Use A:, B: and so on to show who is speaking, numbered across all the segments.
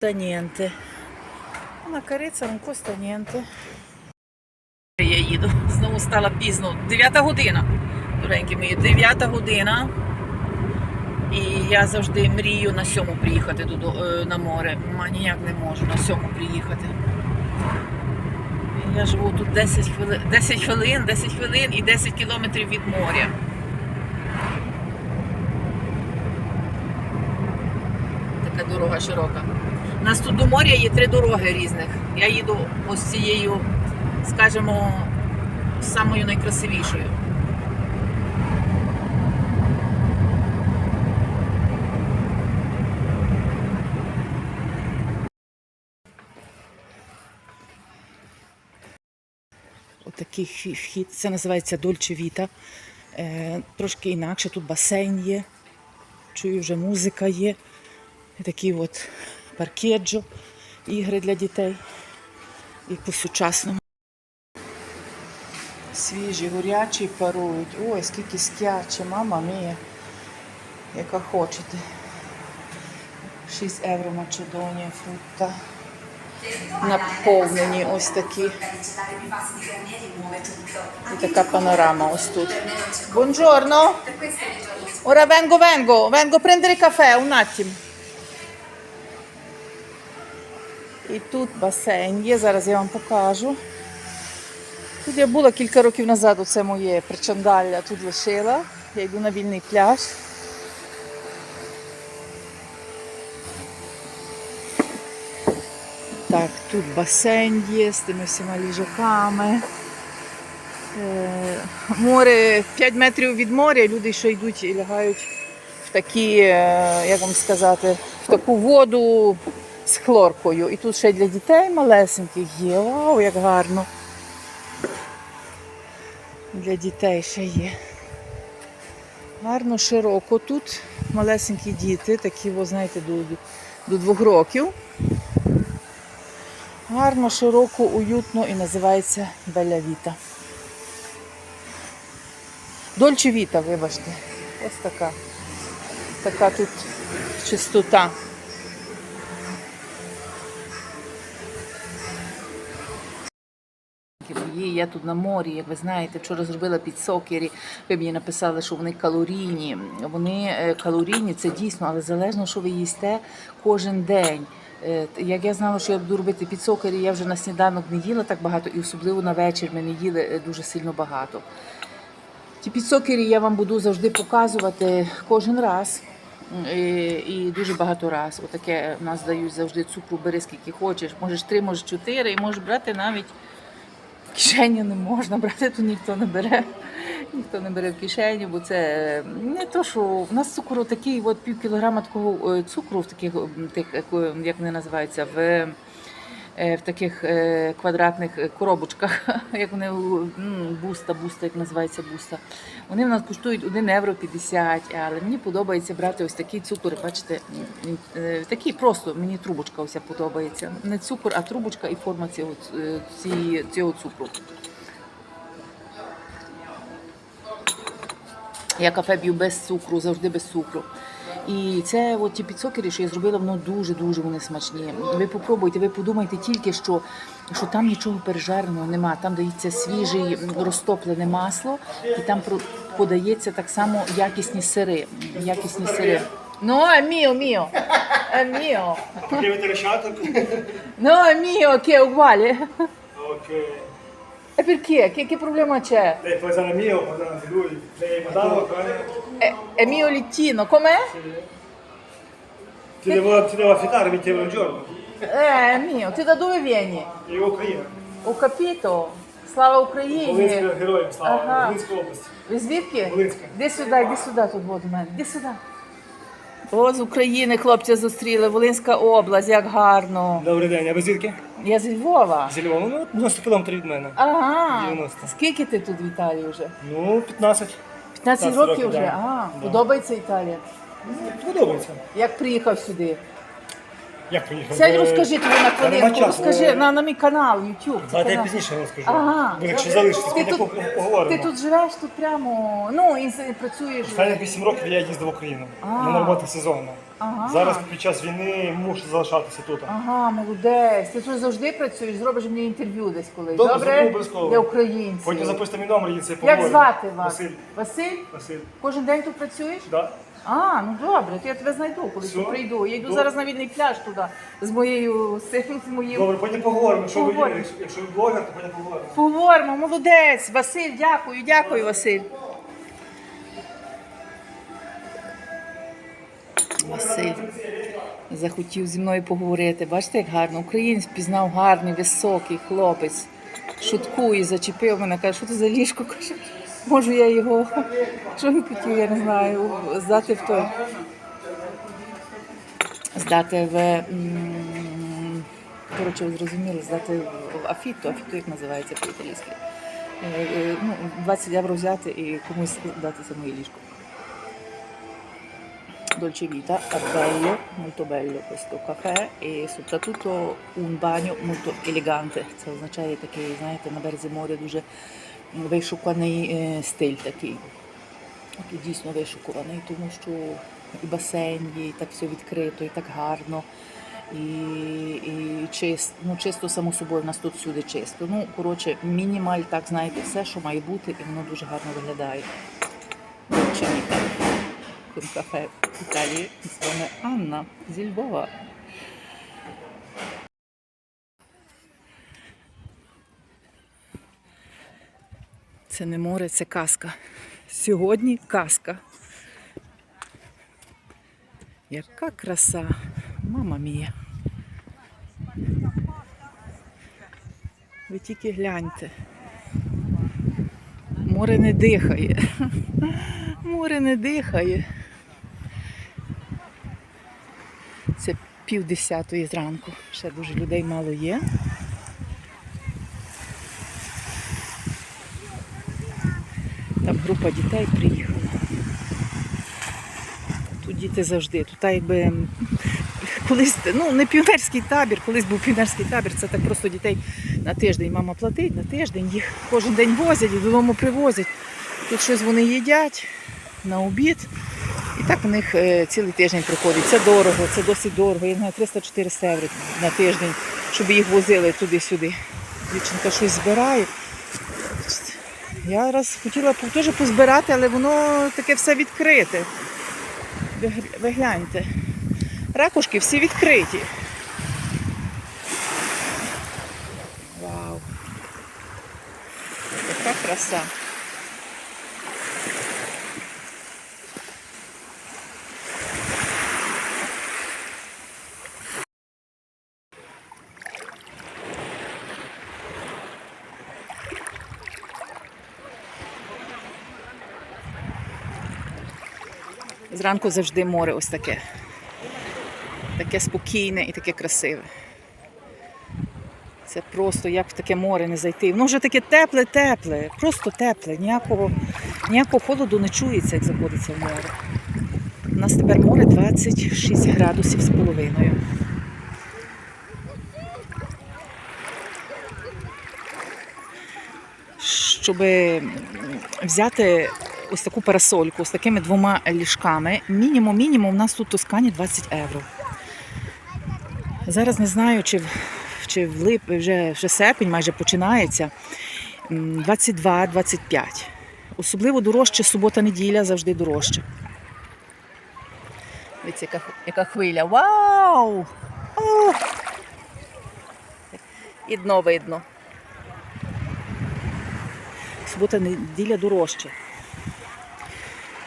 A: Станієнти. На Карицям Костанієнти. Я їду. Знову стала пізно. Дев'ята година. Доренькі мої, дев'ята година. І я завжди мрію на сьому приїхати е, на море. Ма ніяк не можу на сьому приїхати. Я живу тут 10 хвилин, 10 хвилин, 10 хвилин і 10 кілометрів від моря. Така дорога широка. Нас тут до моря є три дороги різних. Я їду ось цією, скажімо, самою найкрасивішою. Отакий вхід. Це називається Дольче Віта. Е, трошки інакше. Тут басейн є. Чую, вже музика є. Такий от паркеджо, ігри для дітей. І по-сучасному. Свіжі, горячі парують. Ой, скільки скяче, мама мія. Яка хочете. 6 євро Македонія, фрукта. Наповнені ось такі. І така панорама ось тут. Buongiorno. Ora vengo, vengo, vengo prendere caffè un attimo. І тут басейн є, зараз я вам покажу. Тут я була кілька років назад, оце моє причандалля тут лишила. Я йду на вільний пляж. Так, тут басейн є з тими всіма ліжаками. Е, Море 5 метрів від моря, люди що йдуть і лягають в такі, е, як вам сказати, в таку воду з хлоркою. І тут ще для дітей малесеньких є. Вау, як гарно. Для дітей ще є. Гарно, широко тут. Малесенькі діти, такі, ви знаєте, до, до двох років. Гарно, широко, уютно і називається Беля Віта. Дольче Віта, вибачте. Ось така. Така тут чистота. Мої, Я тут на морі, як ви знаєте, вчора зробила підсокері. Ви мені написали, що вони калорійні. Вони е, калорійні, це дійсно, але залежно, що ви їсте кожен день. Е, Як я знала, що я буду робити підсокері, я вже на сніданок не їла так багато, і особливо на вечір ми не їли е, дуже сильно багато. Ті підсокері я вам буду завжди показувати кожен раз. І, і дуже багато раз. Отаке в нас дають завжди цукру, бери скільки хочеш. Можеш три, можеш чотири, і можеш брати навіть в кишеню не можна брати, то ніхто не бере. Ніхто не бере в кишені, бо це не то, що в нас цукру такий, от пів кілограма такого е, цукру в таких тих, як, вони називаються, в, в таких е, квадратних е, коробочках, як вони буста, буста, як називається буста. Вони в нас коштують 1 євро 50, але мені подобається брати ось такий цукор. Бачите, е, такий просто мені трубочка ось подобається. Не цукор, а трубочка і форма цього, е, цього цукру. Я кафе б'ю без цукру, завжди без цукру. І це от ті підсокери, що я зробила, воно дуже-дуже вони смачні. Ви попробуйте, ви подумайте тільки, що, що там нічого пережареного нема. Там дається свіже розтоплене масло, і там подається так само якісні сири. Якісні сири. Ну, è mio, mio. È mio.
B: Perché avete lasciato?
A: E perché? Che, che problema c'è?
B: Lei può usare il mio, può usare anche lui. Lei mandato qua?
A: È, è mio littino, com'è?
B: Ti devo, ti devo affittare 20 euro al giorno.
A: Eh, è mio. Te da dove vieni?
B: Io Україна.
A: Ho capito. Слава Україні.
B: Волинська героям слава.
A: Ага.
B: Волинська область.
A: Ви звідки?
B: Волинська.
A: Іди сюди, іди сюди тут воду мене. Іди сюди. О, з України хлопця зустріли, Волинська область, як гарно.
B: Добрий день, а ви звідки?
A: Я зі Львова.
B: Зі Львова. Ну, 90 кілометрів від мене.
A: Ага.
B: 90.
A: Скільки ти тут в Італії вже?
B: Ну, 15.
A: 15
B: 15
A: років
B: років,
A: вже?
B: да.
A: А,
B: Да.
A: подобається Італія?
B: Ну, подобається.
A: Як приїхав сюди?
B: Як приїхав?
A: Сядь,
B: Е,
A: розкажи тобі на
B: нема
A: хвилинку,
B: часу.
A: розкажи на, на мій канал, YouTube.
B: Давайте я
A: канал.
B: пізніше розкажу.
A: Ага.
B: Бо якщо залишитись,
A: Ти тут-
B: по- поговоримо.
A: Ти тут живеш, тут прямо, ну і з- працюєш.
B: Останні 8 років я їздив в Україну. У мене робота сезонна.
A: Ага.
B: Зараз під час війни мушу залишатися тут.
A: Ага, молодець. Ти тут завжди працюєш, зробиш мені інтерв'ю десь колись.
B: Добре,
A: Добре?
B: зроблю обов'язково.
A: Для українців.
B: Потім запишете мій номер і це
A: Як
B: поговоримо.
A: звати вас?
B: Василь.
A: Василь?
B: Василь.
A: Кожен день тут працюєш?
B: Да.
A: А, ну добре, то я тебе знайду, коли
B: Все.
A: прийду. Я йду
B: Добре.
A: зараз на вільний пляж туди з моєю син, з моїм.
B: Добре, потім поговоримо. Якщо ви,
A: Поговоримо.
B: якщо- якщо ви блогер, то потім поговоримо.
A: Поговоримо, молодець. Василь, дякую, дякую, Василь. Василь захотів зі мною поговорити. Бачите, як гарно. Українець пізнав гарний, високий хлопець. Шуткує, зачепив мене, каже, що це за ліжко? Каже, можу я його. Що він хотів, я не знаю, здати в той. Здати в. Коротше, ви зрозуміли, здати в Афіто, Афіто як називається по-італійськи. Е, е, Ну, 20 євро взяти і комусь дати за моє ліжко. Dolce Vita, è bello, molto bello questo caffè e soprattutto un bagno molto elegante. Це означає такий, знаєте, на березі моря дуже вишуканий е, стиль такий. Тут дійсно вишукуваний, тому що і басейн є, і так все відкрито, і так гарно. І, і чисто, ну, чисто само собою, у нас тут всюди чисто. Ну, коротше, мінімаль, так знаєте, все, що має бути, і воно дуже гарно виглядає. Vita con Італії. З вами Анна зі Львова. Це не море, це казка. Сьогодні казка. Яка краса, мама мія. Ви тільки гляньте. Море не дихає. Море не дихає. Це пів десятої зранку. Ще дуже людей мало є. Там група дітей приїхала. Тут діти завжди. Тут якби колись, ну не піонерський табір, колись був піонерський табір, це так просто дітей на тиждень. Мама платить на тиждень, їх кожен день возять і додому привозять. Тут щось вони їдять на обід. І так у них е, цілий тиждень проходить. Це дорого, це досить дорого. Я знаю 300-400 євро на тиждень, щоб їх возили туди-сюди. Дівчинка щось збирає. Я раз хотіла теж позбирати, але воно таке все відкрите. Ви гляньте. Ракушки всі відкриті. Вау. Яка краса. Зранку завжди море ось таке. Таке спокійне і таке красиве. Це просто як в таке море не зайти. Воно вже таке тепле, тепле, просто тепле. Ніякого, ніякого холоду не чується, як заходиться в море. У нас тепер море 26 градусів з половиною. Щоб взяти ось таку парасольку з такими двома ліжками, мінімум, мінімум у нас тут в Тоскані 20 євро. Зараз не знаю, чи, чи в лип, вже, вже серпень майже починається. 22-25. Особливо дорожче субота-неділя завжди дорожче. Дивіться, яка, яка хвиля. Вау! О! І дно видно. Субота-неділя дорожче.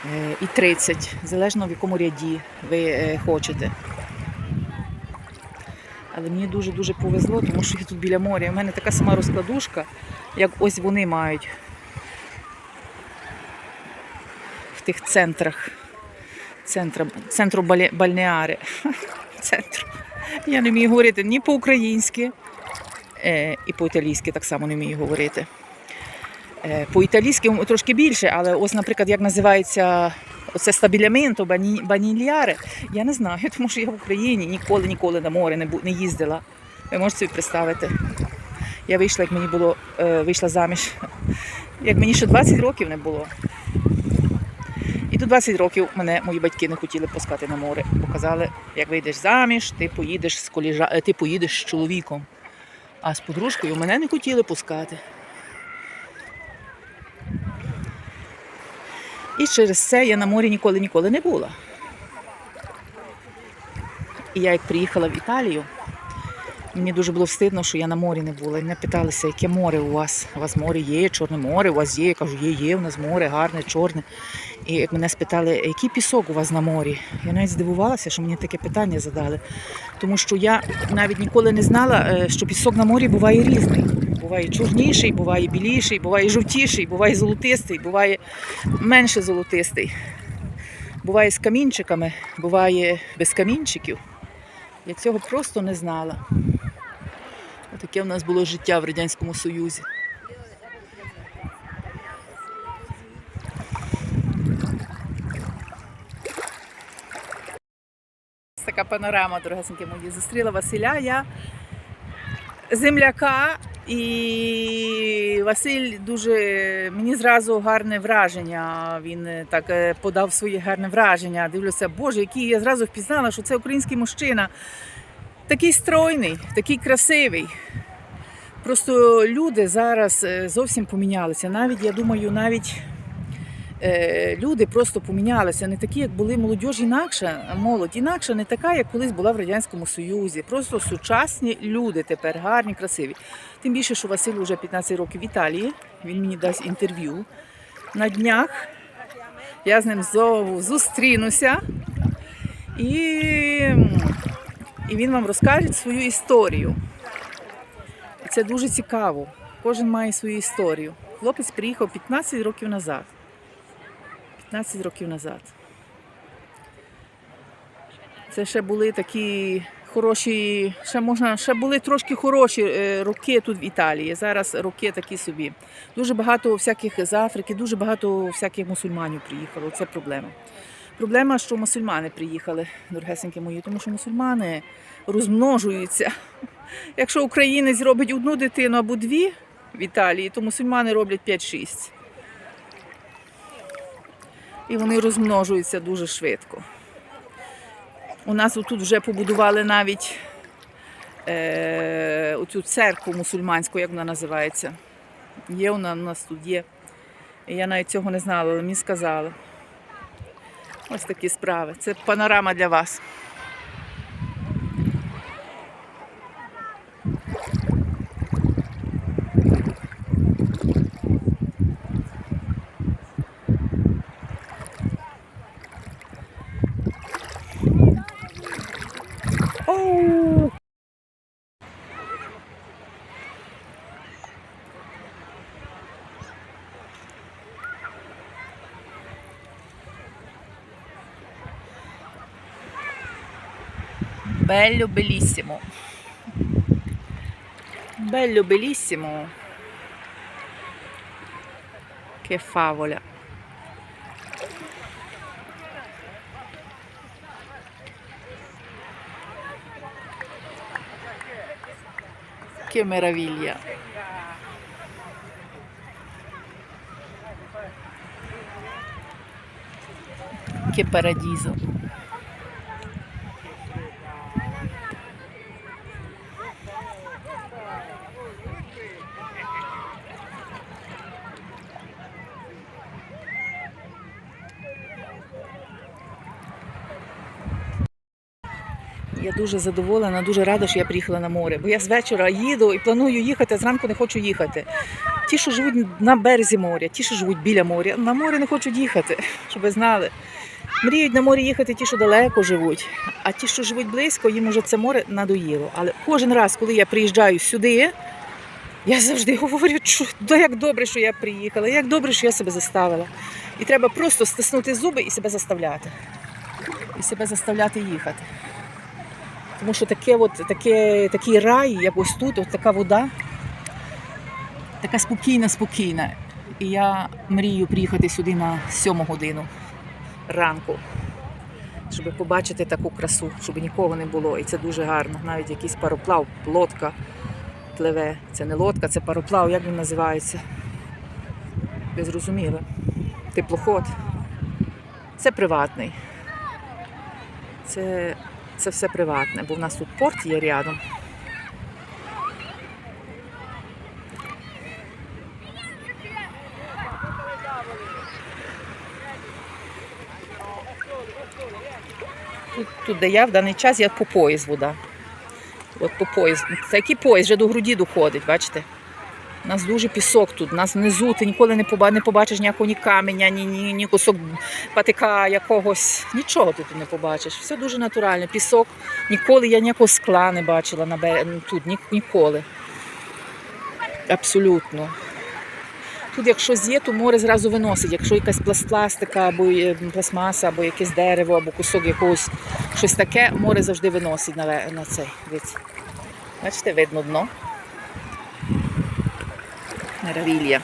A: Е, І 30, залежно в якому ряді ви е, хочете. Але мені дуже-дуже повезло, тому що я тут біля моря. У мене така сама розкладушка, як ось вони мають в тих центрах. Центра, центру бальнеари. Центру. Я не вмію говорити ні по-українськи, е, і по-італійськи так само не вмію говорити. Е, По-італійськи трошки більше, але ось, наприклад, як називається Оце стабілямento, бані, банільяре. Я не знаю, тому що я в Україні ніколи ніколи на море не, не їздила. Ви можете собі представити. Я вийшла, як мені було, е, вийшла заміж, як мені ще 20 років не було. І до 20 років мене мої батьки не хотіли пускати на море. Бо казали, як вийдеш заміж, ти поїдеш з коліжа... е, ти поїдеш з чоловіком. А з подружкою мене не хотіли пускати. І через це я на морі ніколи ніколи не була. І я як приїхала в Італію, мені дуже було встидно, що я на морі не була. І мене питалися, яке море у вас? У вас море є, чорне море, у вас є. Я кажу, є, є, у нас море, гарне, чорне. І як мене спитали, який пісок у вас на морі? Я навіть здивувалася, що мені таке питання задали. Тому що я навіть ніколи не знала, е, що пісок на морі буває різний. Буває чорніший, буває біліший, буває жовтіший, буває золотистий, буває менше золотистий. Буває з камінчиками, буває без камінчиків. Я цього просто не знала. Таке в нас було життя в Радянському Союзі. Така панорама, дорогесенькі мої. Зустріла Василя я земляка, і Василь дуже мені зразу гарне враження. Він е, так е, подав своє гарне враження. Дивлюся, Боже, який я зразу впізнала, що це український мужчина. Такий стройний, такий красивий. Просто люди зараз е, зовсім помінялися. Навіть, я думаю, навіть люди просто помінялися. Не такі, як були молодіж, інакша, молодь інакша, не така, як колись була в Радянському Союзі. Просто сучасні люди тепер гарні, красиві. Тим більше, що Василь вже 15 років в Італії. Він мені дасть інтерв'ю. На днях я з ним знову зустрінуся. І, і він вам розкаже свою історію. Це дуже цікаво. Кожен має свою історію. Хлопець приїхав 15 років назад. 15 років назад. Це ще були такі хороші, ще можна, ще були трошки хороші е, роки тут в Італії. Зараз роки такі собі. Дуже багато всяких з Африки, дуже багато всяких мусульманів приїхало. Це проблема. Проблема, що мусульмани приїхали, дорогесенькі мої, тому що мусульмани розмножуються. Якщо українець робить одну дитину або дві в Італії, то мусульмани роблять 5-6. І вони розмножуються дуже швидко. У нас тут вже побудували навіть е, оцю церкву мусульманську, як вона називається. Є вона у нас тут є. Я навіть цього не знала, але мені сказали. Ось такі справи. Це панорама для вас. Bello bellissimo. Bello bellissimo. Che favola. Che meraviglia. Che paradiso. Дуже задоволена, дуже рада, що я приїхала на море. Бо я з вечора їду і планую їхати, а зранку не хочу їхати. Ті, що живуть на березі моря, ті, що живуть біля моря, на море не хочуть їхати, щоб ви знали. Мріють на морі їхати ті, що далеко живуть, а ті, що живуть близько, їм уже це море надоїло. Але кожен раз, коли я приїжджаю сюди, я завжди говорю, що да як добре, що я приїхала, як добре, що я себе заставила. І треба просто стиснути зуби і себе заставляти. І себе заставляти їхати. Тому що таке от, таке, такий рай, як ось тут, от така вода, така спокійна, спокійна. І я мрію приїхати сюди на сьому годину ранку, щоб побачити таку красу, щоб нікого не було. І це дуже гарно. Навіть якийсь пароплав, лодка пливе. Це не лодка, це пароплав, як він називається. Ви зрозуміли? Теплоход. Це приватний. Це, це все приватне, бо в нас тут порт є рядом. Тут, тут, де я в даний час, я по пояс вода. От по пояс. Це який пояс вже до груді доходить, бачите? У нас дуже пісок тут. У нас внизу ти ніколи не поба- не побачиш ніякого ні каменя, ні, ні, ні кусок патика якогось. Нічого тут не побачиш. Все дуже натуральне. Пісок. Ніколи я ніякого скла не бачила на бере... тут. Ні, ніколи. Абсолютно. Тут, як щось є, то море зразу виносить. Якщо якась пласт- пластика, або е, пластмаса, або якесь дерево, або кусок якогось щось таке, море завжди виносить на, на цей. Бачите, видно дно. Maravilha.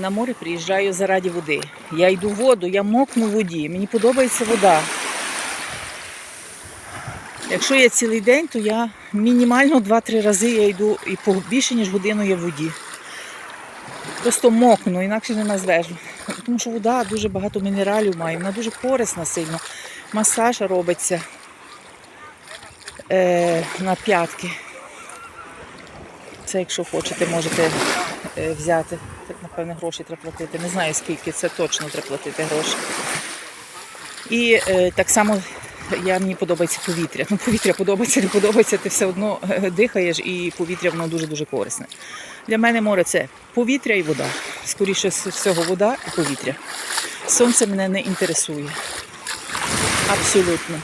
A: На море приїжджаю заради води. Я йду в воду, я мокну в воді. Мені подобається вода. Якщо я цілий день, то я мінімально 2-3 рази я йду і більше, ніж годину я в воді. Просто мокну, інакше не назвеш. Тому що вода дуже багато мінералів має, вона дуже корисна сильно. Масаж робиться е, на п'ятки. Це якщо хочете, можете е, взяти. Так, напевне, гроші треба платити. Не знаю скільки, це точно треба платити гроші. І е, так само я, мені подобається повітря. Ну, повітря подобається, не подобається, ти все одно е, дихаєш і повітря воно дуже-дуже корисне. Для мене море це повітря і вода. Скоріше всього вода і повітря. Сонце мене не інтересує. Абсолютно.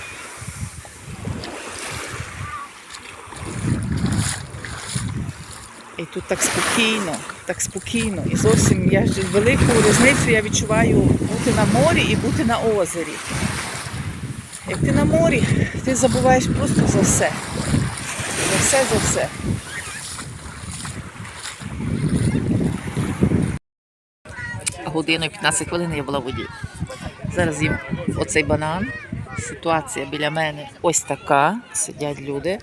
A: І тут так спокійно, так спокійно. І зовсім я ж велику різницю я відчуваю бути на морі і бути на озері. Як ти на морі, ти забуваєш просто за все. За все, за все. Годину і 15 хвилин я була в воді. Зараз їм оцей банан. Ситуація біля мене ось така. Сидять люди.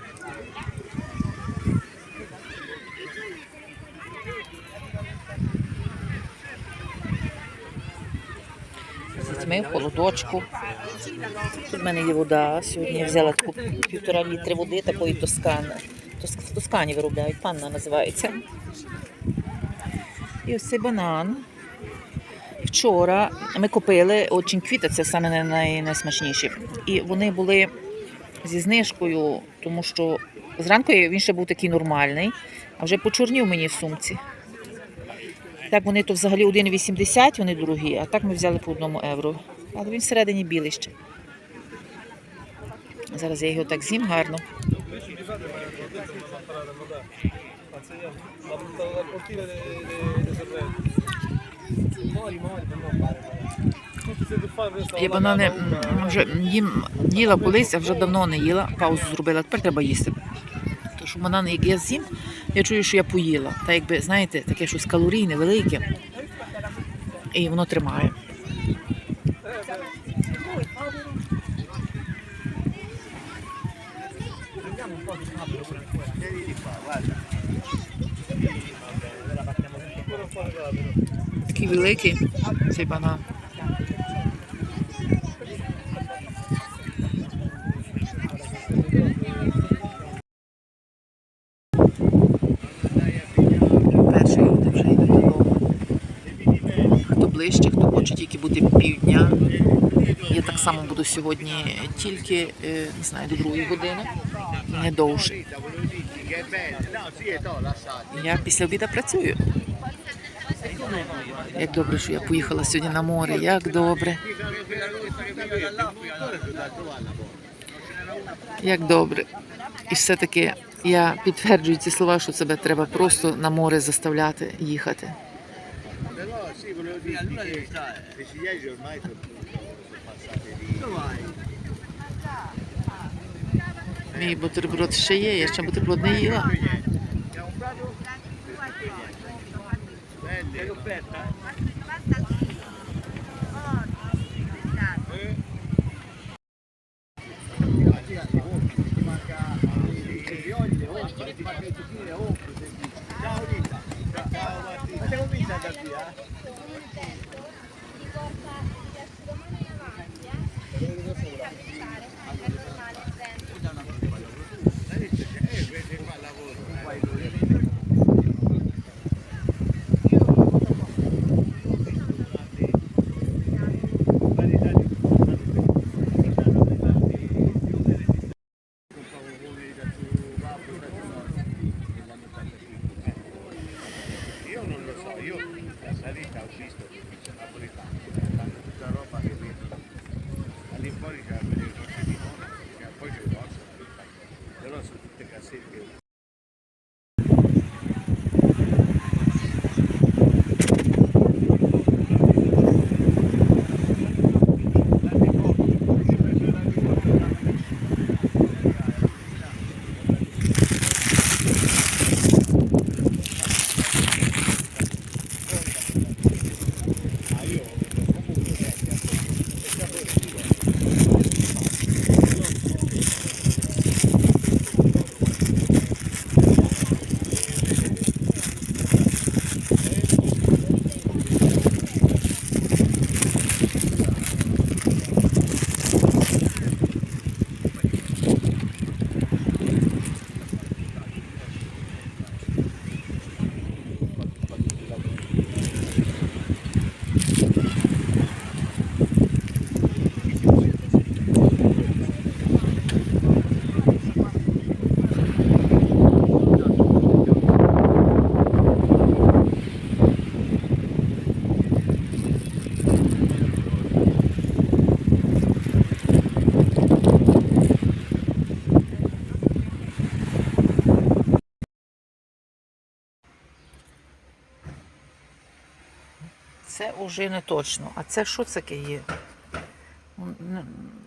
A: З холодочку. Тут в мене є вода. Сьогодні я взяла таку півтора літри води такої тоскани. Тос- В Тоскані виробляють, панна називається. І ось цей банан. Вчора ми купили очень квіти, це саме най- най- найсмачніші. І вони були зі знижкою, тому що зранку він ще був такий нормальний, а вже почорнів мені в сумці. Так вони то взагалі 1,80, вони дорогі, а так ми взяли по одному євро. Але він всередині білий ще. Зараз я його так з'їм гарно. Я банани вже їм їла колись, а вже давно не їла. Паузу зробила. Тепер треба їсти. Що банани, як я з'їм, я чую, що я поїла. Та якби, знаєте, таке щось калорійне, велике. І воно тримає. Такий великий цей банан. Перший люди вже йдуть додому. Хто ближче, хто хоче тільки бути півдня. Я так само буду сьогодні тільки, е, не знаю, до другої години, не довше. Я після обіду працюю. Як добре, що я поїхала сьогодні на море, як добре. Як добре. І все-таки я підтверджую ці слова, що себе треба просто на море заставляти їхати.
C: lì allora deve stare. Le ciliegie ormai sono, sono passate lì. Dove? Mi buterbrod się je, jeszcze nie jela. Bello. Bello. Live Monica.
A: Це уже не точно. А це що таке є?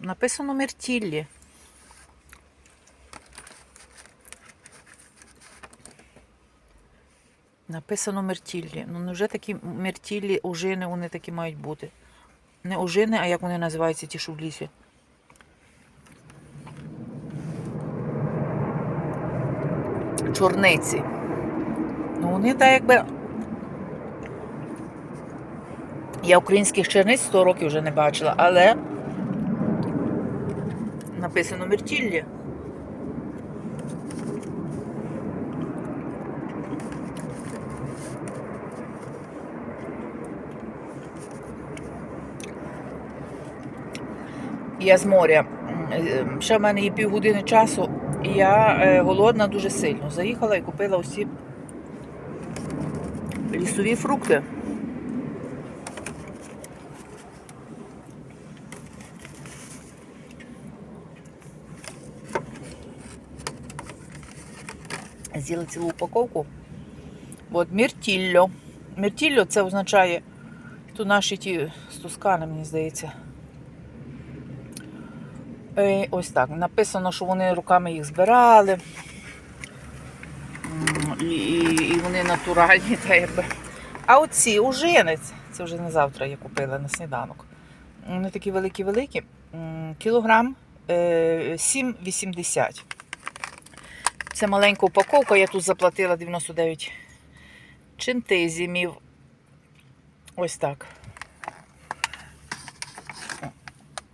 A: Написано Мертіллі. Написано Мертіллі. Ну невже такі Мертіллі, ожини, вони такі мають бути? Не ожини, а як вони називаються ті, що в лісі? Чорниці. Ну вони так якби. Я українських черниць 100 років вже не бачила, але написано Мертіллі. Я з моря. Ще в мене є півгодини часу, і я е, голодна дуже сильно. Заїхала і купила усі лісові фрукти. З'їла цілу упаковку. От міртілльо. Міртілльо це означає Тут наші ті з Тускани, мені здається. Е, ось так. Написано, що вони руками їх збирали. І, і, і вони натуральні, та якби. А оці ужинець, це вже не завтра я купила на сніданок. Вони такі великі-великі. Кілограм е, 7,80. Це маленька упаковка, я тут заплатила 99 чинтизімів. Ось так.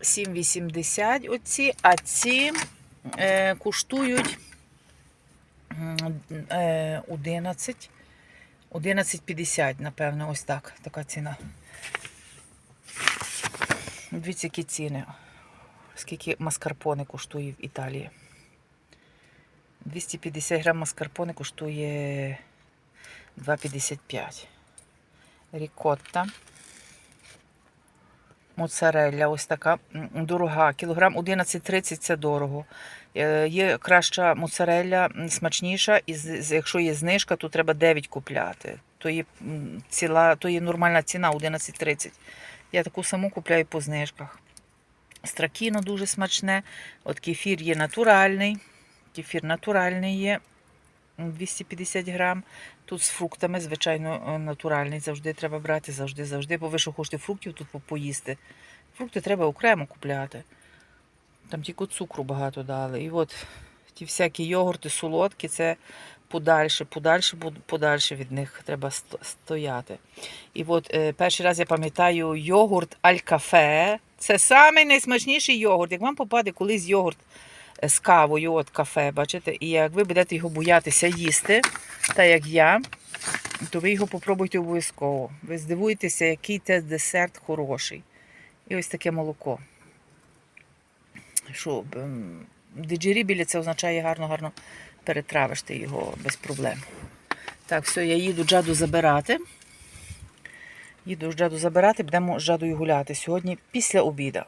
A: 7,80 оці, а ці е, коштують е, 11. 11,50, напевно, ось так. Така ціна. Дивіться, які ціни. Скільки маскарпоне коштує в Італії. 250 грам маскарпоне коштує 2,55. Рікотта. Моцарелля, ось така дорога. Кілограм 11,30 це дорого. Е, Є краща моцарелля, смачніша, і якщо є знижка, то треба 9 купляти. То є, ціла, то є нормальна ціна 11,30. Я таку саму купляю по знижках. Стракіно дуже смачне. От кефір є натуральний. Кефір натуральний є. 250 грам. Тут з фруктами, звичайно, е, натуральний. Завжди треба брати, завжди, завжди. Бо ви що хочете фруктів тут поїсти. Фрукти треба окремо купляти. Там тільки цукру багато дали. І от ті всякі йогурти, солодкі, це подальше, подальше, подальше від них треба стояти. І от е, перший раз я пам'ятаю йогурт аль-кафе. Це найсмачніший йогурт. Як вам попаде колись йогурт з кавою, от кафе, бачите, і як ви будете його боятися їсти, так як я, то ви його попробуйте обов'язково. Ви здивуєтеся, який це десерт хороший. І ось таке молоко. Що ем, диджерібілі це означає гарно-гарно перетравиш ти його без проблем. Так, все, я їду джаду забирати. Їду джаду забирати, будемо з джадою гуляти сьогодні після обіду.